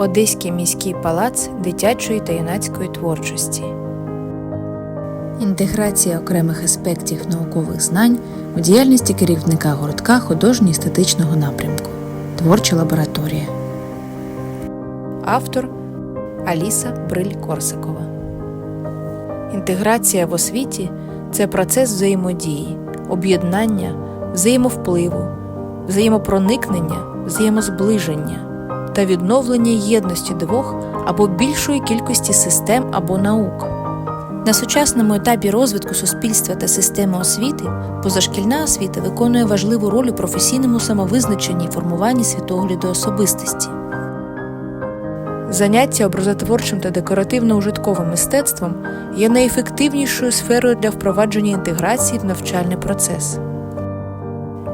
Одеський міський палац дитячої та юнацької творчості. Інтеграція окремих аспектів наукових знань у діяльності керівника гуртка художньо-естетичного напрямку. Творча лабораторія. Автор Аліса Бриль Корсакова. Інтеграція в освіті це процес взаємодії, об'єднання, взаємовпливу, взаємопроникнення, взаємозближення та відновлення єдності двох або більшої кількості систем або наук. На сучасному етапі розвитку суспільства та системи освіти позашкільна освіта виконує важливу роль у професійному самовизначенні і формуванні світогляду особистості. Заняття образотворчим та декоративно-ужитковим мистецтвом є найефективнішою сферою для впровадження інтеграції в навчальний процес.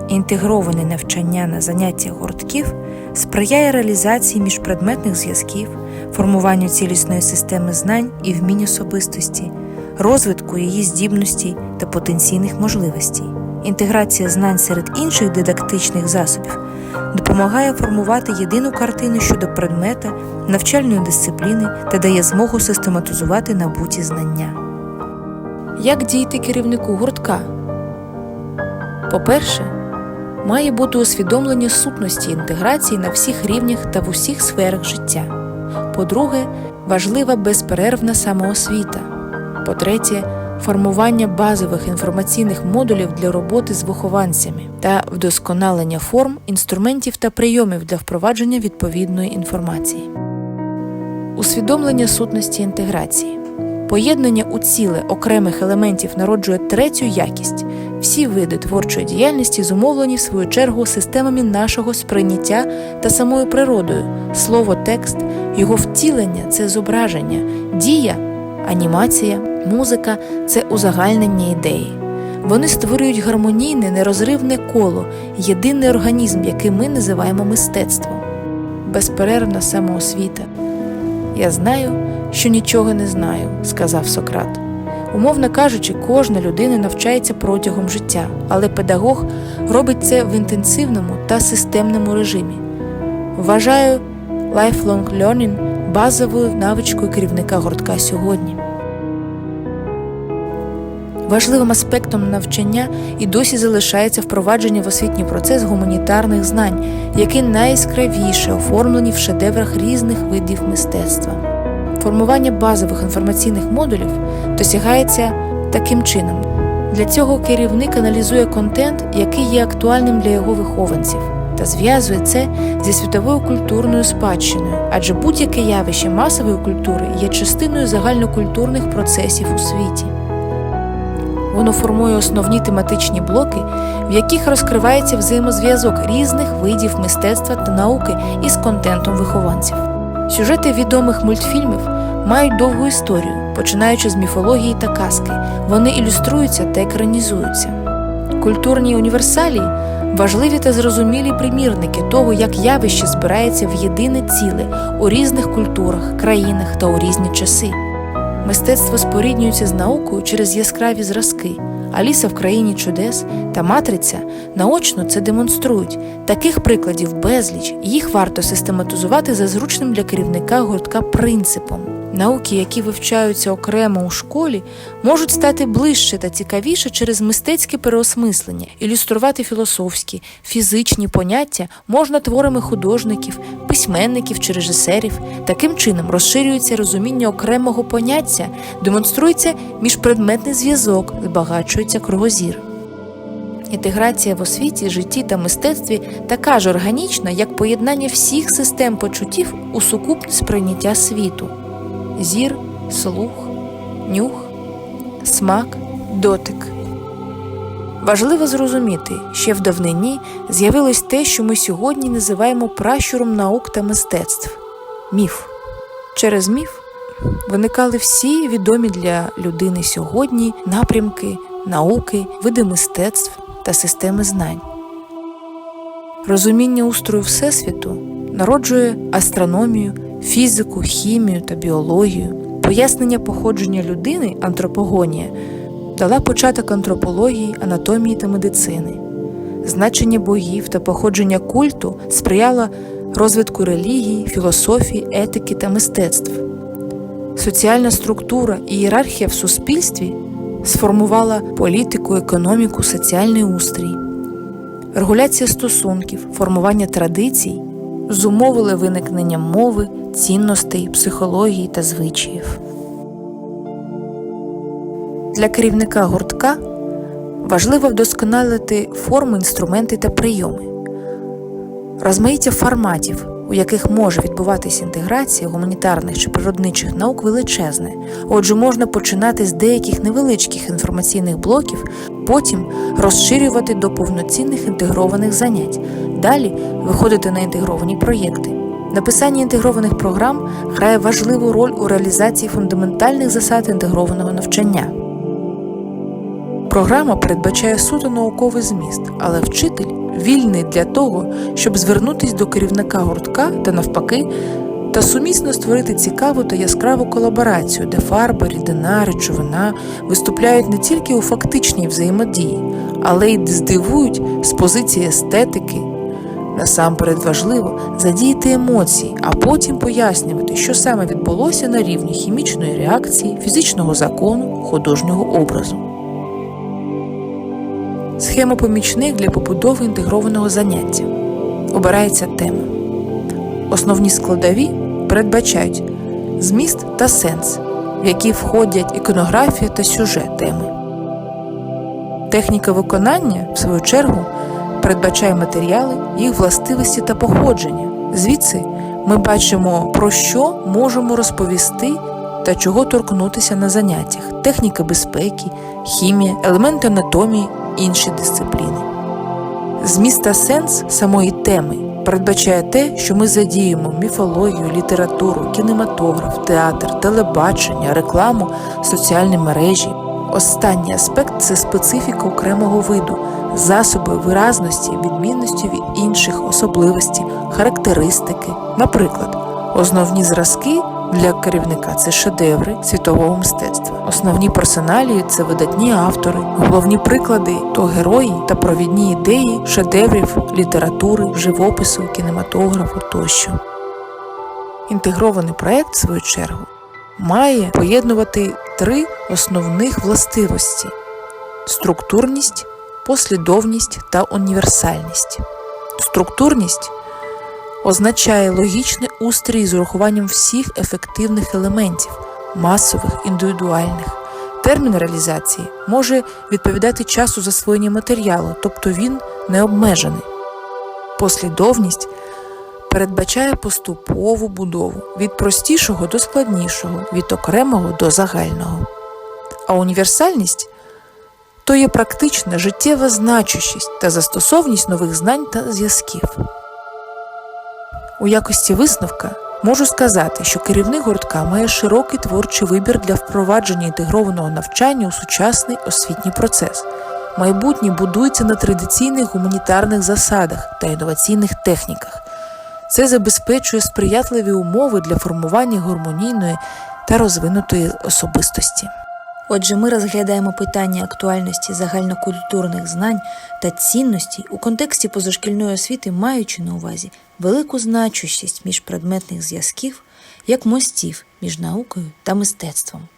Інтегроване навчання на заняттях гуртків сприяє реалізації міжпредметних зв'язків, формуванню цілісної системи знань і вмінь особистості, розвитку її здібностей та потенційних можливостей. Інтеграція знань серед інших дидактичних засобів допомагає формувати єдину картину щодо предмета, навчальної дисципліни та дає змогу систематизувати набуті знання. Як діяти керівнику гуртка? По-перше, має бути усвідомлення сутності інтеграції на всіх рівнях та в усіх сферах життя. По-друге, важлива безперервна самоосвіта. По-третє, формування базових інформаційних модулів для роботи з вихованцями та вдосконалення форм, інструментів та прийомів для впровадження відповідної інформації. Усвідомлення сутності інтеграції. Поєднання у ціле окремих елементів народжує третю якість. Всі види творчої діяльності зумовлені в свою чергу системами нашого сприйняття та самою природою. Слово, текст, його втілення це зображення, дія, анімація, музика це узагальнення ідеї. Вони створюють гармонійне, нерозривне коло, єдиний організм, який ми називаємо мистецтвом. Безперервна самоосвіта. Я знаю, що нічого не знаю, сказав Сократ. Умовно кажучи, кожна людина навчається протягом життя, але педагог робить це в інтенсивному та системному режимі. Вважаю lifelong learning базовою навичкою керівника гуртка сьогодні. Важливим аспектом навчання і досі залишається впровадження в освітній процес гуманітарних знань, які найяскравіше оформлені в шедеврах різних видів мистецтва. Формування базових інформаційних модулів досягається таким чином. Для цього керівник аналізує контент, який є актуальним для його вихованців, та зв'язує це зі світовою культурною спадщиною, адже будь-яке явище масової культури є частиною загальнокультурних процесів у світі. Воно формує основні тематичні блоки, в яких розкривається взаємозв'язок різних видів мистецтва та науки із контентом вихованців. Сюжети відомих мультфільмів мають довгу історію, починаючи з міфології та казки. Вони ілюструються та екранізуються. Культурні універсалії важливі та зрозумілі примірники того, як явище збирається в єдине ціле у різних культурах, країнах та у різні часи. Мистецтво споріднюється з наукою через яскраві зразки. Аліса в країні чудес та матриця наочно це демонструють. Таких прикладів безліч, їх варто систематизувати за зручним для керівника гуртка принципом. Науки, які вивчаються окремо у школі, можуть стати ближче та цікавіше через мистецьке переосмислення, ілюструвати філософські, фізичні поняття можна творами художників, письменників чи режисерів. Таким чином розширюється розуміння окремого поняття, демонструється міжпредметний зв'язок, збагачується кругозір. Інтеграція в освіті, житті та мистецтві така ж органічна, як поєднання всіх систем почуттів у сукупне сприйняття світу зір, слух, нюх, смак, дотик. Важливо зрозуміти, ще в давнині з'явилось те, що ми сьогодні називаємо пращуром наук та мистецтв міф. Через міф виникали всі відомі для людини сьогодні напрямки, науки, види мистецтв та системи знань. Розуміння устрою Всесвіту народжує астрономію, фізику, хімію та біологію, пояснення походження людини антропогонія дала початок антропології, анатомії та медицини. Значення богів та походження культу сприяло розвитку релігії, філософії, етики та мистецтв. Соціальна структура і ієрархія в суспільстві сформувала політику, економіку, соціальний устрій. Регуляція стосунків, формування традицій зумовили виникнення мови, цінностей, психології та звичаїв. Для керівника гуртка важливо вдосконалити форми, інструменти та прийоми, розмаїття форматів, у яких може відбуватися інтеграція гуманітарних чи природничих наук величезне. Отже, можна починати з деяких невеличких інформаційних блоків, потім розширювати до повноцінних інтегрованих занять, далі виходити на інтегровані проєкти. Написання інтегрованих програм грає важливу роль у реалізації фундаментальних засад інтегрованого навчання. Програма передбачає суто науковий зміст, але вчитель вільний для того, щоб звернутися до керівника гуртка та навпаки, та сумісно створити цікаву та яскраву колаборацію, де фарба, рідина, речовина виступляють не тільки у фактичній взаємодії, але й здивують з позиції естетики. Насамперед важливо задіяти емоції, а потім пояснювати, що саме відбулося на рівні хімічної реакції, фізичного закону, художнього образу. Схема помічник для побудови інтегрованого заняття. Обирається тема. Основні складові передбачають зміст та сенс, в які входять іконографія та сюжет теми. Техніка виконання, в свою чергу, передбачає матеріали, їх властивості та походження. Звідси ми бачимо, про що можемо розповісти та чого торкнутися на заняттях: техніка безпеки, хімія, елементи анатомії, інші дисципліни. Зміст та сенс самої теми передбачає те, що ми задіємо міфологію, літературу, кінематограф, театр, телебачення, рекламу, соціальні мережі. Останній аспект це специфіка окремого виду, засоби виразності, відмінності від інших особливості, характеристики. Наприклад, основні зразки для керівника це шедеври світового мистецтва. Основні персоналії це видатні автори, головні приклади то герої та провідні ідеї шедеврів літератури, живопису, кінематографу тощо. Інтегрований проект, в свою чергу, має поєднувати три основних властивості: структурність, послідовність та універсальність. Структурність означає логічний устрій з урахуванням всіх ефективних елементів, масових, індивідуальних. Термін реалізації може відповідати часу засвоєння матеріалу, тобто він не обмежений. Послідовність передбачає поступову будову від простішого до складнішого, від окремого до загального. А універсальність то є практична життєва значущість та застосовність нових знань та зв'язків. У якості висновка можу сказати, що керівник гуртка має широкий творчий вибір для впровадження інтегрованого навчання у сучасний освітній процес. Майбутнє будується на традиційних гуманітарних засадах та інноваційних техніках. Це забезпечує сприятливі умови для формування гармонійної та розвинутої особистості. Отже, ми розглядаємо питання актуальності загальнокультурних знань та цінностей у контексті позашкільної освіти, маючи на увазі велику значущість міжпредметних зв'язків як мостів між наукою та мистецтвом.